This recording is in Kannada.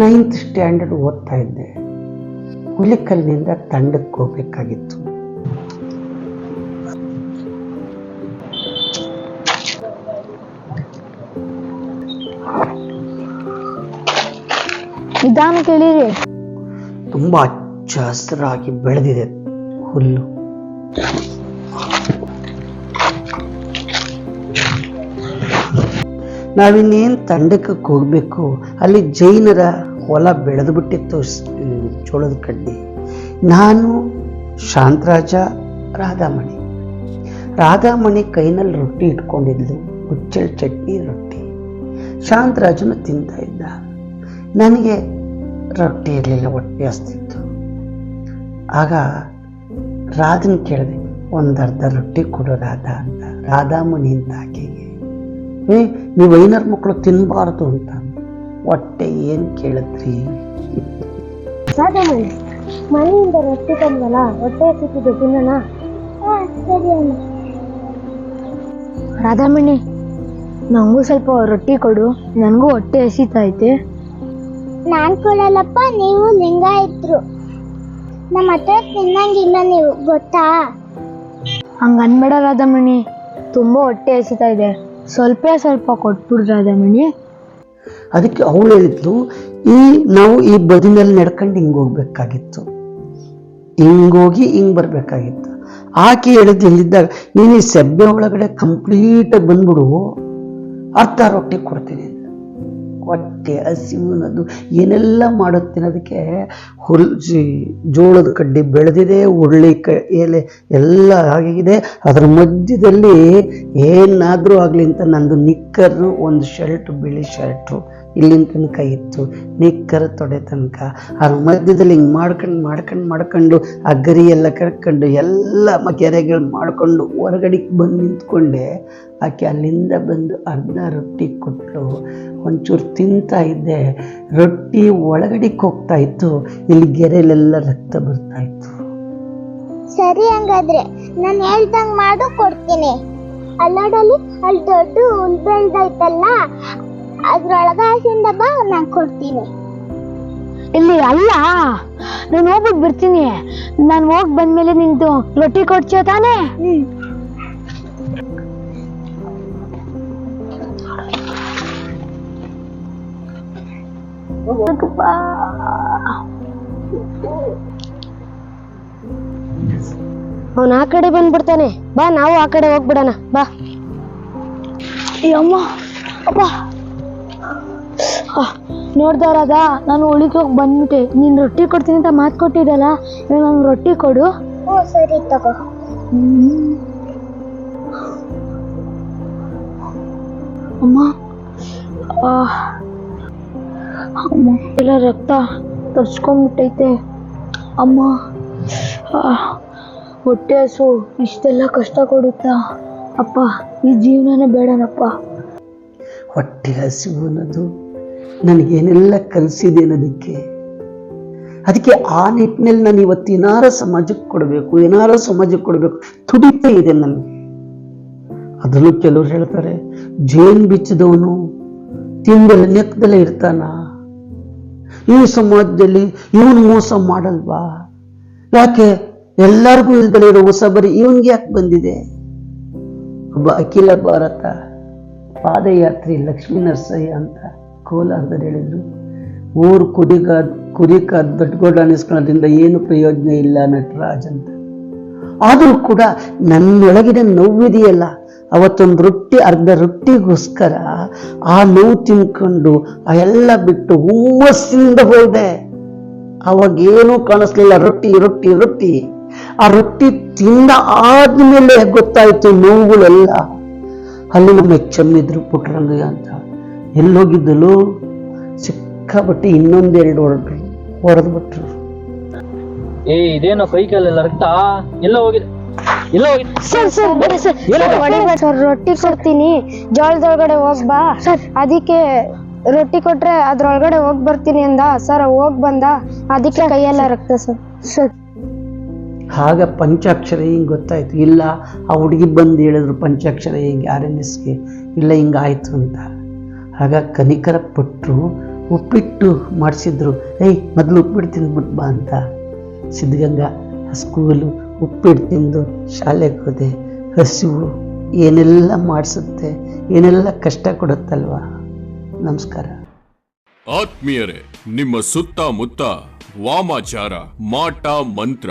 ನೈನ್ತ್ ಸ್ಟ್ಯಾಂಡರ್ಡ್ ಓದ್ತಾ ಇದ್ದೆ. ಹುಲಿಕಲ್ಲಿನಿಂದ ತಂಡಕ್ಕೆ ಹೋಗ್ಬೇಕಾಗಿತ್ತು. ನಿಧಾನ ಕೇಳಿರಿ. ತುಂಬ ಹಚ್ಚ ಹಸಿರಾಗಿ ಬೆಳೆದಿದೆ ಹುಲ್ಲು. ನಾವಿನ್ನೇನು ತಂಡಕ್ಕೆ ಹೋಗ್ಬೇಕು? ಅಲ್ಲಿ ಜೈನರ ಹೊಲ ಬೆಳೆದು ಬಿಟ್ಟಿತ್ತು ಚೋಳದ ಕಡ್ಡಿ. ನಾನು ಶಾಂತರಾಜ ರಾಧಾಮಣಿ. ರಾಧಾಮಣಿ ಕೈನಲ್ಲಿ ರೊಟ್ಟಿ ಇಟ್ಕೊಂಡಿದ್ಲು ಹುಚ್ಚಳ ಚಟ್ನಿ ರೊಟ್ಟಿ. ಶಾಂತರಾಜನು ತಿಂತ ಇದ್ದ. ನನಗೆ ರೊಟ್ಟಿ ಇರಲಿಲ್ಲ, ಹೊಟ್ಟೆ ಹಸ್ತಿತ್ತು. ಆಗ ರಾಧನ ಕೇಳಿದೆ, ಒಂದರ್ಧ ರೊಟ್ಟಿ ಕೊಡು ರಾಧಾ ಅಂತ, ರಾಧಾಮಣಿ ಅಂತ ಆಕೆಗೆ. ಏ, ನೀವು ಐನರ್ ಮಕ್ಕಳು ತಿನ್ನಬಾರ್ದು ಅಂತ. ಹೊಟ್ಟೆ ಏನು ಕೇಳಿದ್ರಿ ಸಾಧಮಣಿ ಮನೆಯಿಂದ ರೊಟ್ಟಿ ತಂದಲ್ಲ ಹೊಟ್ಟೆ ಸಿಕ್ಕಿದ್ದು ತಿನ್ನೋಣ? ಸರಿ ಅಣ್ಣ. ರಾಧಾಮಣಿ ನಂಗೂ ಸ್ವಲ್ಪ ರೊಟ್ಟಿ ಕೊಡು ನನಗೂ ಹೊಟ್ಟೆ ಹಸಿತೈತೆ ನಾನು ಕೊಡಲ್ಲಪ್ಪ ನೀವು ಲಿಂಗಾಯಿತ್ರು ನಮ್ಮ ಹತ್ರ ತಿನ್ನಂಗಿಲ್ಲ ನೀವು ಗೊತ್ತಾ? ಹಂಗ ಅನ್ಬೇಡ ರಾಧಾಮಣಿ ತುಂಬ ಹೊಟ್ಟೆ ಹಸಿತಾ ಇದೆ. ಸ್ವಲ್ಪ ಸ್ವಲ್ಪ ಕೊಟ್ಬಿಡು ರಾಧಾಮಣಿ ಅದಕ್ಕೆ ಅವಳು ಹೇಳಿದ್ಲು, ಈ ನಾವು ಈ ಬದಿನಲ್ಲಿ ನಡ್ಕೊಂಡು ಹಿಂಗೆ ಹೋಗ್ಬೇಕಾಗಿತ್ತು. ಹಿಂಗೋಗಿ ಹಿಂಗೆ ಬರಬೇಕಾಗಿತ್ತು. ಆಕೆ ಹೇಳಿದ್ದು ಇಲ್ಲಿದ್ದಾಗ, ನೀನು ಈ ಸೆಬ್ಬೆ ಒಳಗಡೆ ಕಂಪ್ಲೀಟಾಗಿ ಬಂದ್ಬಿಡು. ಅರ್ಧ ರೊಟ್ಟಿ ಕೊಡ್ತೀನಿ. ಹೊಟ್ಟೆ ಹಸಿವು ಅನ್ನೋದು ಏನೆಲ್ಲ ಮಾಡುತ್ತೆ ಅದಕ್ಕೆ? ಹುಲ್ ಜೋಳದ ಕಡ್ಡಿ ಬೆಳೆದಿದೆ ಉರುಳಿ ಕ, ಎಲೆ ಎಲ್ಲ ಆಗಿದೆ. ಅದರ ಮಧ್ಯದಲ್ಲಿ ಏನಾದರೂ ಆಗಲಿ ಅಂತ ನಂದು ನಿಕ್ಕರು ಒಂದು ಶರ್ಟ್, ಬಿಳಿ ಶರ್ಟು. ಇಲ್ಲಿನ ತನಕ ಇತ್ತು. ನಿಕ್ಕರ ತೊಡೆ ತನಕ. ಅದ್ರ ಮಧ್ಯದಲ್ಲಿ ಹಿಂಗೆ ಮಾಡ್ಕೊಂಡು ಮಾಡ್ಕೊಂಡು ಮಾಡ್ಕೊಂಡು ಆ ಗರಿ ಎಲ್ಲ ಕರ್ಕೊಂಡು ಎಲ್ಲ ಕೆರೆಗಳು ಮಾಡ್ಕೊಂಡು ಹೊರಗಡೆ ಬಂದು ನಿಂತ್ಕೊಂಡೆ. ಆಕೆ ಅಲ್ಲಿಂದ ಬಂದು ಅರ್ಧ ರೊಟ್ಟಿ ಕೊಟ್ಟು ಒಂಚೂರು ತಿಂತಾ ಇದ್ದೆ. ರೊಟ್ಟಿ ಒಳಗಡೆಗೆ ಹೋಗ್ತಾ ಇತ್ತು. ಇಲ್ಲಿ ಗೆರೆಲೆಲ್ಲ ರಕ್ತ ಬರ್ತಾ ಇತ್ತು. ಸರಿ ಹಂಗಾದ್ರೆ ನಾನು ಹೇಳ್ದಂಗ್ ಮಾಡು, ಕೊಡ್ತೀನಿ. ಅಲ್ಲಾಡಲ್ಲಿ ಅಲ್ಲಿ ದೊಡ್ಡ ಹುಲ್ ಅದ್ರೊಳಗ ಬಾ ನಾನ್ ಕೊಡ್ತೀನಿ. ಇಲ್ಲಿ ಅಲ್ಲ ನಾನು ಹೋಗ್ಬಿಟ್ಟು ಬಿಡ್ತೀನಿ. ನಾನು ಹೋಗಿ ಬಂದ್ಮೇಲೆ ನಿಂತು ರೊಟ್ಟಿ ಕೊಡ್ತೀಯ ತಾನೇ? ಅವನ್ ಅವನು ಆ ಕಡೆ ಬಂದ್ಬಿಡ್ತಾನೆ. ಬಾ ನಾವು ಆ ಕಡೆ ಹೋಗ್ಬಿಡೋಣ. ಬಾ. ಅಮ್ಮ ಅಪ್ಪ. ನೋಡ್ದಾರದ ನಾನು ಉಳಿಗೆ ಹೋಗಿ ಬಂದ್ಬಿಟ್ಟೆ. ನೀನು ರೊಟ್ಟಿ ಕೊಡ್ತೀನಿ ಅಂತ ಮಾತು ಕೊಟ್ಟಿದ್ದಲ್ಲ ಇವಾಗ ನಂಗೆ ರೊಟ್ಟಿ ಕೊಡು. ಹ್ಞೂ ಸರಿ ತಗೋ. ಅಮ್ಮ ಅಮ್ಮ ಎಲ್ಲ ರಕ್ತ ತರ್ಸ್ಕೊಂಡ್ಬಿಟ್ಟೈತೆ ಅಮ್ಮ ಹೊಟ್ಟೆ ಹಸು ಇಷ್ಟೆಲ್ಲ ಕಷ್ಟ ಕೊಡುತ್ತಾ? ಅಪ್ಪ ಈ ಜೀವನನೇ ಬೇಡನಪ್ಪ. ಹೊಟ್ಟೆ ಹಸಿವು ಅನ್ನೋದು ನನಗೇನೆಲ್ಲ ಕಲಿಸಿದೆ ಅನ್ನೋದಕ್ಕೆ. ಅದಕ್ಕೆ ಆ ನಿಟ್ಟಿನಲ್ಲಿ ನಾನು ಇವತ್ತು ಏನಾರ ಸಮಾಜಕ್ಕೆ ಕೊಡಬೇಕು, ಏನಾರ ಸಮಾಜಕ್ಕೆ ಕೊಡಬೇಕು, ತುಡಿತಾ ಇದೆ ನನಗೆ. ಅದರಲ್ಲೂ ಕೆಲವರು ಹೇಳ್ತಾರೆ, ಜೇನು ಬಿಚ್ಚಿದವನು ತಿಂಗಳ ನೆಕ್ಕದಲ್ಲೇ ಇರ್ತಾನ? ಈ ಸಮಾಜದಲ್ಲಿ ಇವನು ಮೋಸ ಮಾಡಲ್ವಾ? ಯಾಕೆ? ಎಲ್ಲರಿಗೂ ಇಲ್ದಲೇ ಇರೋ ಹೊಸ ಬರೀ ಇವನ್ಗೆ ಯಾಕೆ ಬಂದಿದೆ? ಒಬ್ಬ ಅಖಿಲ ಭಾರತ ಪಾದಯಾತ್ರಿ ಲಕ್ಷ್ಮೀ ನರಸಯ್ಯ ಅಂತ. ಕೋಲಾರದಲ್ಲಿ ಹೇಳಿದ್ರು, ಊರು ಕುಡಿಗ ಕುರಿಕ ದೊಡ್ಡಗೋಡ ಅನ್ನಿಸ್ಕೊಳ್ಳೋದ್ರಿಂದ ಏನು ಪ್ರಯೋಜನ ಇಲ್ಲ ನಟರಾಜ್ ಅಂತ. ಆದರೂ ಕೂಡ ನನ್ನೊಳಗಿನ ನೋವಿದೆಯಲ್ಲ, ಅವತ್ತೊಂದು ರೊಟ್ಟಿ, ಅರ್ಧ ರೊಟ್ಟಿಗೋಸ್ಕರ ಆ ನೋವು ತಿನ್ಕೊಂಡು ಆ ಎಲ್ಲ ಬಿಟ್ಟು ಹುಮ್ಮಸ್ಸಿನಿಂದ ಹೋದೆ. ಅವಾಗ ಏನೂ ಕಾಣಿಸ್ಲಿಲ್ಲ, ರೊಟ್ಟಿ ರೊಟ್ಟಿ ರೊಟ್ಟಿ. ಆ ರೊಟ್ಟಿ ತಿಂದ ಆದ್ಮೇಲೆ ಗೊತ್ತಾಯ್ತು ನೋವುಗಳೆಲ್ಲ. ಅಲ್ಲಿ ನಮ್ಮ ಚೆಮ್ಮಿದ್ರು ಪುಟ್ಟರಂಗಯ್ಯ ಅಂತ. ಎಲ್ಲೋಗಿದ್ದಲು ಸಿಕ್ಕಾಪಟ್ಟೆ ಇನ್ನೊಂದೆರಡು ಹೊರಟ್ರು ಹೊರದು ಬಿಟ್ರು. ಏ ಇದೇನೋ ಕೈ ಕಾಲೆಲ್ಲ ರಕ್ತ? ಎಲ್ಲ ಹೋಗಿದೆ. ಎಲ್ಲ ಹೋಗಿದೆ. ಸರ್ ಸರ್ ಬೇಡ ಸರ್. ಏನಾಗಿದೆ? ಸರ್ ರೊಟ್ಟಿ ಕೊಡ್ತೀನಿ. ಜೋಳದೊಳಗಡೆ ಹೋಗ್ ಬಾ. ಸರ್. ಅದಕ್ಕೆ ರೊಟ್ಟಿ ಕೊಟ್ರೆ ಅದ್ರೊಳಗಡೆ ಹೋಗ್ ಬರ್ತೀನಿ ಅಂದ. ಸರ್ ಹೋಗ್ ಬಂದ. ಅದಕ್ಕೆ ಕೈಯೆಲ್ಲ ರಕ್ತ ಸರ್. ಸರ್. ಆಗ ಪಂಚಾಕ್ಷರ ಹಿಂಗೆ ಗೊತ್ತಾಯ್ತು. ಇಲ್ಲ ಆ ಹುಡುಗಿ ಬಂದು ಹೇಳಿದ್ರು ಪಂಚಾಕ್ಷರ ಹಿಂಗೆ ಆರ್ ಎನ್ ಎಸ್ಗೆ ಇಲ್ಲ ಹಿಂಗಾಯ್ತು ಅಂತ. ಆಗ ಕನಿಕರ ಪಟ್ಟರು ಉಪ್ಪಿಟ್ಟು ಮಾಡಿಸಿದ್ರು, ಏಯ್, ಮೊದಲು ಉಪ್ಪಿಟ್ಟು ತಿಂದ್ಬಿಟ್ಟು ಬಾ ಅಂತ. ಸಿದ್ಧಗಂಗಾ ಸ್ಕೂಲು ಉಪ್ಪಿಟ್ಟು ತಿಂದು ಶಾಲೆಗೆ ಹೋದೆ. ಹಸಿವು ಏನೆಲ್ಲ ಮಾಡಿಸುತ್ತೆ, ಏನೆಲ್ಲ ಕಷ್ಟ ಕೊಡುತ್ತಲ್ವ? ನಮಸ್ಕಾರ. ಆತ್ಮೀಯರೇ, ನಿಮ್ಮ ಸುತ್ತಮುತ್ತ ವಾಮಾಚಾರ, ಮಾಟ, ಮಂತ್ರ